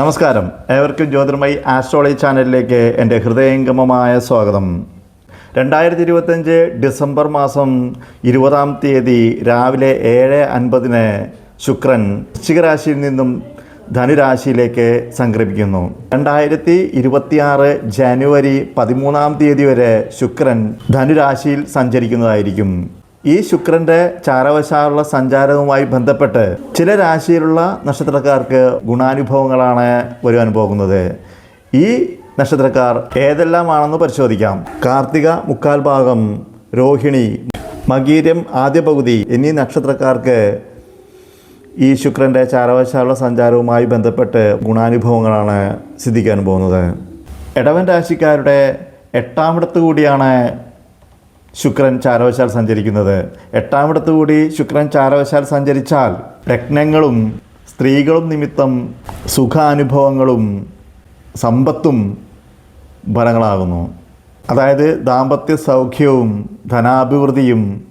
നമസ്കാരം. ഏവർക്കും ജ്യോതിർമയി ആസ്ട്രോളജി ചാനലിലേക്ക് എന്റെ ഹൃദയംഗമമായ സ്വാഗതം. രണ്ടായിരത്തി ഇരുപത്തഞ്ച് ഡിസംബർ മാസം ഇരുപതാം തീയതി രാവിലെ ഏഴ് അൻപതിന് ശുക്രൻ വൃശ്ചികരാശിയിൽ നിന്നും ധനുരാശിയിലേക്ക് സംക്രമിക്കുന്നു രണ്ടായിരത്തി ഇരുപത്തിയാറ് ജനുവരി പതിമൂന്നാം തീയതി വരെ ശുക്രൻ ധനുരാശിയിൽ സഞ്ചരിക്കുന്നതായിരിക്കും. ഈ ശുക്രന്റെ ചാരവശാലുള്ള സഞ്ചാരവുമായി ബന്ധപ്പെട്ട് ചില രാശിയിലുള്ള നക്ഷത്രക്കാർക്ക് ഗുണാനുഭവങ്ങളാണ് വരുവാൻ പോകുന്നത്. ഈ നക്ഷത്രക്കാർ ഏതെല്ലാമാണെന്ന് പരിശോധിക്കാം. കാർത്തിക മുക്കാൽ ഭാഗം രോഹിണി മകീരം ആദ്യ പകുതി എന്നീ നക്ഷത്രക്കാർക്ക് ഈ ശുക്രന്റെ ചാരവശാലുള്ള സഞ്ചാരവുമായി ബന്ധപ്പെട്ട് ഗുണാനുഭവങ്ങളാണ് സിദ്ധിക്കാൻ പോകുന്നത്. ഇടവൻ രാശിക്കാരുടെ എട്ടാമിടത്ത് കൂടിയാണ് ശുക്രൻ ചാരവശാൽ സഞ്ചരിക്കുന്നത്. എട്ടാമിടത്ത് കൂടി ശുക്രൻ ചാരവശാൽ സഞ്ചരിച്ചാൽ രത്നങ്ങളും സ്ത്രീകളും നിമിത്തം സുഖാനുഭവങ്ങളും സമ്പത്തും ഫലങ്ങളാകുന്നു. അതായത് ദാമ്പത്യ സൗഖ്യവും ധനാഭിവൃദ്ധിയും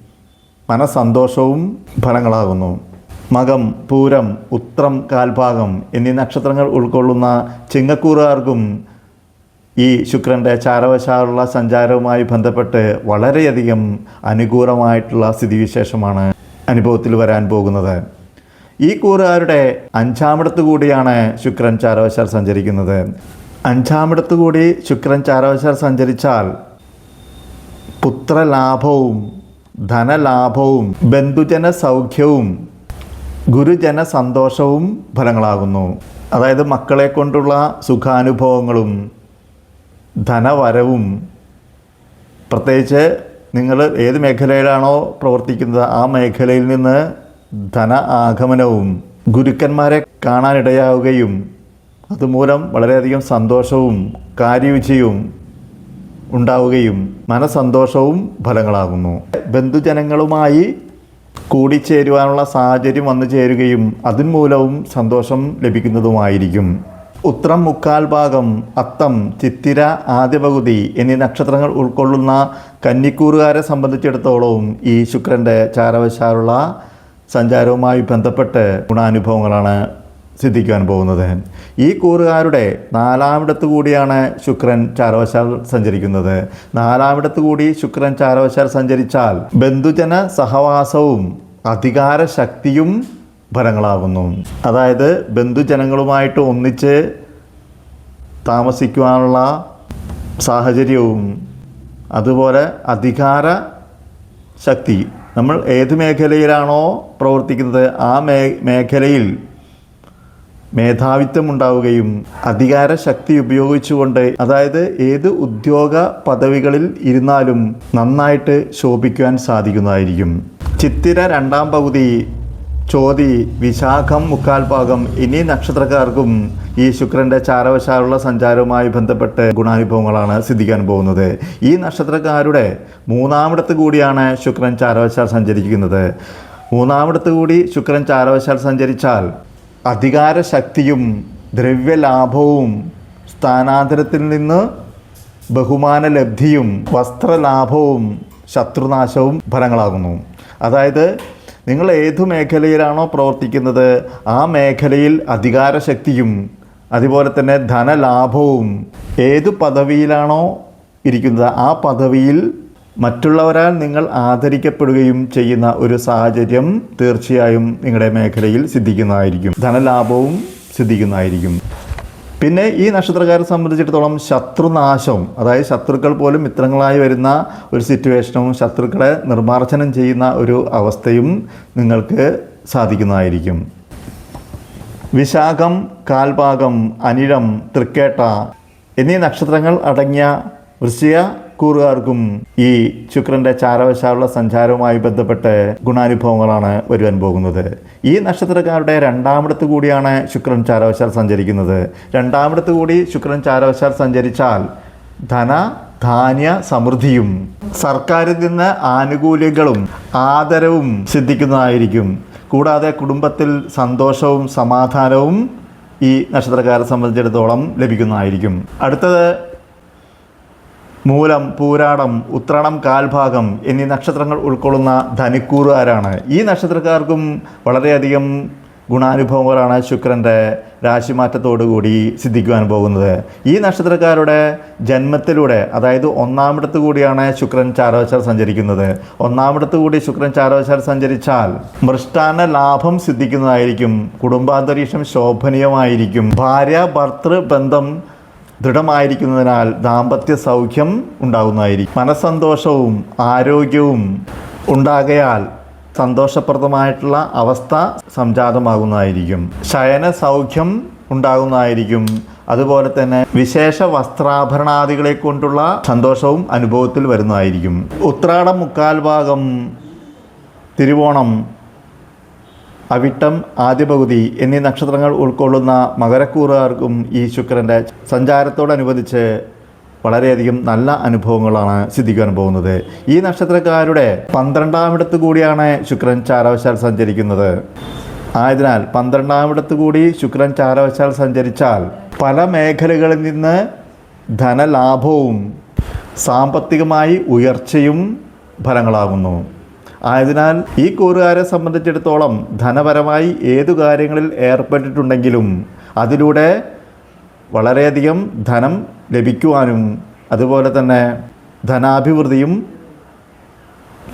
മനസന്തോഷവും ഫലങ്ങളാകുന്നു. മകം പൂരം ഉത്രം കാൽഭാഗം എന്നീ നക്ഷത്രങ്ങൾ ഉൾക്കൊള്ളുന്ന ചിങ്ങക്കൂറുകാർക്കും ഈ ശുക്രന്റെ ചാരവശാലുള്ള സഞ്ചാരവുമായി ബന്ധപ്പെട്ട് വളരെയധികം അനുകൂലമായിട്ടുള്ള സ്ഥിതിവിശേഷമാണ് അനുഭവത്തിൽ വരാൻ പോകുന്നത്. ഈ കൂറുകാരുടെ അഞ്ചാമിടത്ത് കൂടിയാണ് ശുക്രൻ ചാരവശാൽ സഞ്ചരിക്കുന്നത്. അഞ്ചാമിടത്ത് കൂടി ശുക്രൻ ചാരവശാൽ സഞ്ചരിച്ചാൽ പുത്രലാഭവും ധനലാഭവും ബന്ധുജന സൗഖ്യവും ഗുരുജന സന്തോഷവും ഫലങ്ങളാകുന്നു. അതായത് മക്കളെ കൊണ്ടുള്ള സുഖാനുഭവങ്ങളും ധനവരവും പ്രത്യേകിച്ച് നിങ്ങൾ ഏത് മേഖലയിലാണോ പ്രവർത്തിക്കുന്നത് ആ മേഖലയിൽ നിന്ന് ധന ആഗമനവും ഗുരുക്കന്മാരെ കാണാനിടയാവുകയും അതുമൂലം വളരെയധികം സന്തോഷവും കാര്യവിജയവും ഉണ്ടാവുകയും മനസന്തോഷവും ഫലങ്ങളാകുന്നു. ബന്ധുജനങ്ങളുമായി കൂടിച്ചേരുവാനുള്ള സാഹചര്യം വന്നു ചേരുകയും അതിന്മൂലവും സന്തോഷം ലഭിക്കുന്നതുമായിരിക്കും. ഉത്രം മുക്കാൽ ഭാഗം അത്തം ചിത്തിര ആദ്യ പകുതി എന്നീ നക്ഷത്രങ്ങൾ ഉൾക്കൊള്ളുന്ന കന്നിക്കൂറുകാരെ സംബന്ധിച്ചിടത്തോളവും ഈ ശുക്രന്റെ ചാരവശാലുള്ള സഞ്ചാരവുമായി ബന്ധപ്പെട്ട് ഗുണാനുഭവങ്ങളാണ് സിദ്ധിക്കുവാൻ പോകുന്നത്. ഈ കൂറുകാരുടെ നാലാമിടത്ത് കൂടിയാണ് ശുക്രൻ ചാരവശാൽ സഞ്ചരിക്കുന്നത്. നാലാമിടത്ത് കൂടി ശുക്രൻ ചാരവശാൽ സഞ്ചരിച്ചാൽ ബന്ധുജന സഹവാസവും അധികാര ശക്തിയും ഫലങ്ങളാകുന്നു. അതായത് ബന്ധുജനങ്ങളുമായിട്ട് ഒന്നിച്ച് താമസിക്കുവാനുള്ള സാഹചര്യവും അതുപോലെ അധികാര ശക്തി. നമ്മൾ ഏത് മേഖലയിലാണോ പ്രവർത്തിക്കുന്നത് ആ മേ മേഖലയിൽ മേധാവിത്വം ഉണ്ടാവുകയും അധികാര ശക്തി ഉപയോഗിച്ചുകൊണ്ട് അതായത് ഏത് ഉദ്യോഗ പദവികളിൽ ഇരുന്നാലും നന്നായിട്ട് ശോഭിക്കുവാൻ സാധിക്കുന്നതായിരിക്കും. ചിത്തിര രണ്ടാം പകുതി ചോതി വിശാഖം മുക്കാൽ ഭാഗം എന്നീ നക്ഷത്രക്കാർക്കും ഈ ശുക്രന്റെ ചാരവശാലുള്ള സഞ്ചാരവുമായി ബന്ധപ്പെട്ട് ഗുണാനുഭവങ്ങളാണ് സിദ്ധിക്കാൻ പോകുന്നത്. ഈ നക്ഷത്രക്കാരുടെ മൂന്നാമിടത്ത് കൂടിയാണ് ശുക്രൻ ചാരവശാൽ സഞ്ചരിക്കുന്നത്. മൂന്നാമിടത്ത് കൂടി ശുക്രൻ ചാരവശാൽ സഞ്ചരിച്ചാൽ അധികാര ശക്തിയും ദ്രവ്യലാഭവും സ്ഥാനാന്തരത്തിൽ നിന്ന് ബഹുമാന ലബ്ധിയും വസ്ത്രലാഭവും ശത്രുനാശവും ഫലങ്ങളാകുന്നു. അതായത് നിങ്ങൾ ഏതു മേഖലയിലാണോ പ്രവർത്തിക്കുന്നത് ആ മേഖലയിൽ അധികാരശക്തിയും അതുപോലെ തന്നെ ധനലാഭവും ഏതു പദവിയിലാണോ ഇരിക്കുന്നത് ആ പദവിയിൽ മറ്റുള്ളവരാൽ നിങ്ങൾ ആദരിക്കപ്പെടുകയും ചെയ്യുന്ന ഒരു സാഹചര്യം തീർച്ചയായും നിങ്ങളുടെ മേഖലയിൽ സിദ്ധിക്കുന്നതായിരിക്കും. ധനലാഭവും സിദ്ധിക്കുന്നതായിരിക്കും. പിന്നെ ഈ നക്ഷത്രക്കാരെ സംബന്ധിച്ചിടത്തോളം ശത്രുനാശവും അതായത് ശത്രുക്കൾ പോലും മിത്രങ്ങളായി വരുന്ന ഒരു സിറ്റുവേഷനും ശത്രുക്കളെ നിർമ്മാർജനം ചെയ്യുന്ന ഒരു അവസ്ഥയും നിങ്ങൾക്ക് സാധിക്കുന്നതായിരിക്കും. വിശാഖം കാൽഭാഗം അനിഴം തൃക്കേട്ട എന്നീ നക്ഷത്രങ്ങൾ അടങ്ങിയ വൃശ്ചിക കൂറുകാർക്കും ഈ ശുക്രന്റെ ചാരവശാലുള്ള സഞ്ചാരവുമായി ബന്ധപ്പെട്ട് ഗുണാനുഭവങ്ങളാണ് വരുവാൻ പോകുന്നത്. ഈ നക്ഷത്രക്കാരുടെ രണ്ടാമിടത്ത് കൂടിയാണ് ശുക്രൻ ചാരവശാൽ സഞ്ചരിക്കുന്നത്. രണ്ടാമിടത്ത് കൂടി ശുക്രൻ ചാരവശാൽ സഞ്ചരിച്ചാൽ ധന ധാന്യ സമൃദ്ധിയും സർക്കാരിൽ നിന്ന് ആനുകൂല്യങ്ങളും ആദരവും സിദ്ധിക്കുന്നതായിരിക്കും. കൂടാതെ കുടുംബത്തിൽ സന്തോഷവും സമാധാനവും ഈ നക്ഷത്രക്കാരെ സംബന്ധിച്ചിടത്തോളം ലഭിക്കുന്നതായിരിക്കും. അടുത്തത് മൂലം പൂരാടം ഉത്രണം കാൽഭാഗം എന്നീ നക്ഷത്രങ്ങൾ ഉൾക്കൊള്ളുന്ന ധനിക്കൂറുകാരാണ്. ഈ നക്ഷത്രക്കാർക്കും വളരെയധികം ഗുണാനുഭവങ്ങളാണ് ശുക്രന്റെ രാശിമാറ്റത്തോടുകൂടി സിദ്ധിക്കുവാൻ പോകുന്നത്. ഈ നക്ഷത്രക്കാരുടെ ജന്മത്തിലൂടെ അതായത് ഒന്നാമിടത്ത് കൂടിയാണ് ശുക്രൻ ചാരവശാൽ സഞ്ചരിക്കുന്നത്. ഒന്നാമിടത്ത് കൂടി ശുക്രൻ ചാരവശാൽ സഞ്ചരിച്ചാൽ മൃഷ്ടാന ലാഭം സിദ്ധിക്കുന്നതായിരിക്കും കുടുംബാന്തരീക്ഷം ശോഭനീയമായിരിക്കും ഭാര്യ ഭർത്തൃ ബന്ധം ദൃഢമായിരിക്കുന്നതിനാൽ ദാമ്പത്യ സൗഖ്യം ഉണ്ടാകുന്നതായിരിക്കും. മനസ്സന്തോഷവും ആരോഗ്യവും ഉണ്ടാകയാൽ സന്തോഷപ്രദമായിട്ടുള്ള അവസ്ഥ സംജാതമാകുന്നതായിരിക്കും. ശയന സൗഖ്യം ഉണ്ടാകുന്നതായിരിക്കും. അതുപോലെ തന്നെ വിശേഷ വസ്ത്രാഭരണാദികളെ കൊണ്ടുള്ള സന്തോഷവും അനുഭവത്തിൽ വരുന്നതായിരിക്കും. ഉത്രാടം മുക്കാൽ ഭാഗം തിരുവോണം അവിട്ടം ആദ്യ പകുതി എന്നീ നക്ഷത്രങ്ങൾ ഉൾക്കൊള്ളുന്ന മകരക്കൂറുകാർക്കും ഈ ശുക്രന്റെ സഞ്ചാരത്തോടനുബന്ധിച്ച് വളരെയധികം നല്ല അനുഭവങ്ങളാണ് സിദ്ധിക്കാൻ പോകുന്നത്. ഈ നക്ഷത്രക്കാരുടെ പന്ത്രണ്ടാമിടത്ത് കൂടിയാണ് ശുക്രൻ ചാരവശാൽ സഞ്ചരിക്കുന്നത്. ആയതിനാൽ പന്ത്രണ്ടാമിടത്ത് കൂടി ശുക്രൻ ചാരവശാൽ സഞ്ചരിച്ചാൽ പല മേഖലകളിൽ നിന്ന് ധനലാഭവും സാമ്പത്തികമായി ഉയർച്ചയും ഫലങ്ങളാകുന്നു. ആയതിനാൽ ഈ കൂറുകാരെ സംബന്ധിച്ചിടത്തോളം ധനപരമായി ഏതു കാര്യങ്ങളിൽ ഏർപ്പെട്ടിട്ടുണ്ടെങ്കിലും അതിലൂടെ വളരെയധികം ധനം ലഭിക്കുവാനും അതുപോലെ തന്നെ ധനാഭിവൃദ്ധിയും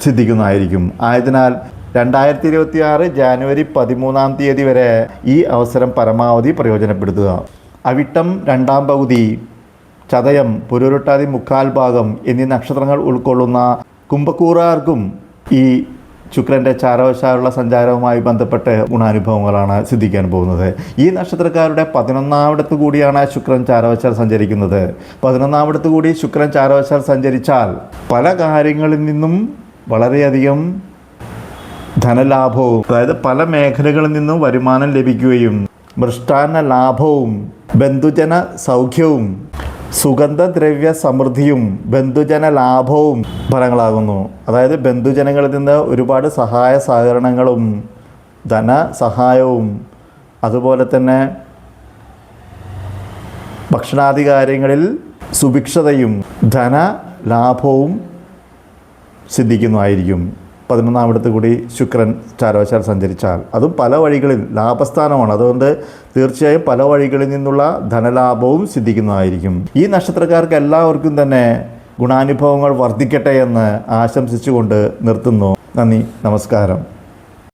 സിദ്ധിക്കുന്നതായിരിക്കും. ആയതിനാൽ രണ്ടായിരത്തി ഇരുപത്തി ആറ് ജാനുവരി പതിമൂന്നാം തീയതി വരെ ഈ അവസരം പരമാവധി പ്രയോജനപ്പെടുത്തുക. അവിട്ടം രണ്ടാം പകുതി ചതയം പുരുരുട്ടാതി മുക്കാൽ ഭാഗം എന്നീ നക്ഷത്രങ്ങൾ ഉൾക്കൊള്ളുന്ന കുംഭക്കൂറുകാർക്കും ഈ ശുക്രന്റെ ചാരവശാലുള്ള സഞ്ചാരവുമായി ബന്ധപ്പെട്ട് ഗുണാനുഭവങ്ങളാണ് സിദ്ധിക്കാൻ പോകുന്നത്. ഈ നക്ഷത്രക്കാരുടെ പതിനൊന്നാമിടത്ത് കൂടിയാണ് ശുക്രൻ ചാരവശാൽ സഞ്ചരിക്കുന്നത്. പതിനൊന്നാമിടത്ത് കൂടി ശുക്രൻ ചാരവശാൽ സഞ്ചരിച്ചാൽ പല കാര്യങ്ങളിൽ നിന്നും വളരെയധികം ധനലാഭവും അതായത് പല മേഖലകളിൽ നിന്നും വരുമാനം ലഭിക്കുകയും മൃഷ്ടാന്ന ലാഭവും ബന്ധുജന സൗഖ്യവും സുഗന്ധദ്രവ്യ സമൃദ്ധിയും ബന്ധുജന ലാഭവും ഫലങ്ങളാകുന്നു. അതായത് ബന്ധുജനങ്ങളിൽ നിന്ന് ഒരുപാട് സഹായ സഹകരണങ്ങളും ധനസഹായവും അതുപോലെ തന്നെ ഭക്ഷണാധികാരങ്ങളിൽ സുഭിക്ഷതയും ധന ലാഭവും സിദ്ധിക്കുന്നതായിരിക്കും പതിനൊന്നാമിടത്ത് കൂടി ശുക്രൻ ചാരവശാൽ സഞ്ചരിച്ചാൽ. അതും പല വഴികളിൽ ലാഭസ്ഥാനമാണ്. അതുകൊണ്ട് തീർച്ചയായും പല വഴികളിൽ നിന്നുള്ള ധനലാഭവും സിദ്ധിക്കുന്നതായിരിക്കും. ഈ നക്ഷത്രക്കാർക്ക് എല്ലാവർക്കും തന്നെ ഗുണാനുഭവങ്ങൾ വർദ്ധിക്കട്ടെ എന്ന് ആശംസിച്ചുകൊണ്ട് നിർത്തുന്നു. നന്ദി നമസ്കാരം.